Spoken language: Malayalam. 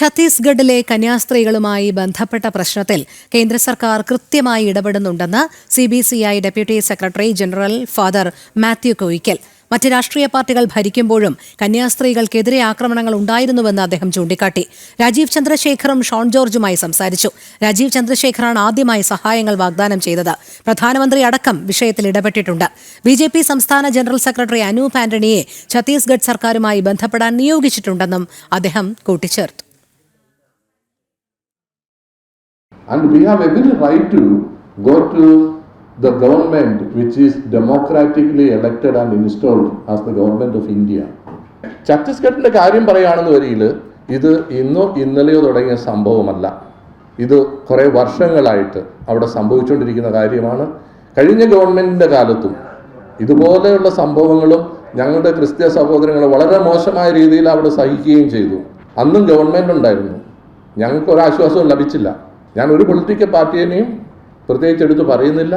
ഛത്തീസ്ഗഡിലെ കന്യാസ്ത്രീകളുമായി ബന്ധപ്പെട്ട പ്രശ്നത്തിൽ കേന്ദ്ര സർക്കാർ കൃത്യമായി ഇടപെടുന്നുണ്ടെന്ന് C B C I deputy secretary general father Mathew Koyickal. മറ്റ് രാഷ്ട്രീയ പാർട്ടികൾ ഭരിക്കുമ്പോഴും കന്യാസ്ത്രീകൾക്കെതിരെ ആക്രമണങ്ങൾ ഉണ്ടായിരുന്നുവെന്ന് അദ്ദേഹം ചൂണ്ടിക്കാട്ടി. രാജീവ് ചന്ദ്രശേഖറും ഷോൺ ജോർജുമായി സംസാരിച്ചു. രാജീവ് ചന്ദ്രശേഖറാണ് ആദ്യമായി സഹായങ്ങൾ വാഗ്ദാനം ചെയ്തത്. പ്രധാനമന്ത്രി അടക്കം വിഷയത്തിൽ ഇടപെട്ടിട്ടുണ്ട്. ബി ജെ പി സംസ്ഥാന ജനറൽ സെക്രട്ടറി അനൂപ് ആന്റണിയെ ഛത്തീസ്ഗഡ് സർക്കാരുമായി ബന്ധപ്പെടാൻ നിയോഗിച്ചിട്ടുണ്ടെന്നും അദ്ദേഹം കൂട്ടിച്ചേർത്തു. And we have every right to go to the government which is democratically elected and installed as the government of India. ഛത്തീസ്ഗഡിന്റെ കാര്യം പറയുകയാണെന്ന് വരിയിൽ ഇത് ഇന്നോ ഇന്നലെയോ തുടങ്ങിയ സംഭവമല്ല. ഇത് കുറേ വർഷങ്ങളായിട്ട് അവിടെ സംഭവിച്ചുകൊണ്ടിരിക്കുന്ന കാര്യമാണ്. കഴിഞ്ഞ ഗവൺമെന്റിന്റെ കാലത്തും ഇതുപോലെയുള്ള സംഭവങ്ങളും ഞങ്ങളുടെ ക്രിസ്ത്യ സഹോദരങ്ങൾ വളരെ മോശമായ രീതിയിൽ അവിടെ സഹിക്കുകയും ചെയ്തു. അന്നും ഗവൺമെന്റ് ഉണ്ടായിരുന്നു. ഞങ്ങൾക്ക് ഒരാശ്വാസവും ലഭിച്ചില്ല. ഞാൻ ഒരു പൊളിറ്റിക്കൽ പാർട്ടിയെയും പ്രത്യേകിച്ച് എടുത്ത് പറയുന്നില്ല.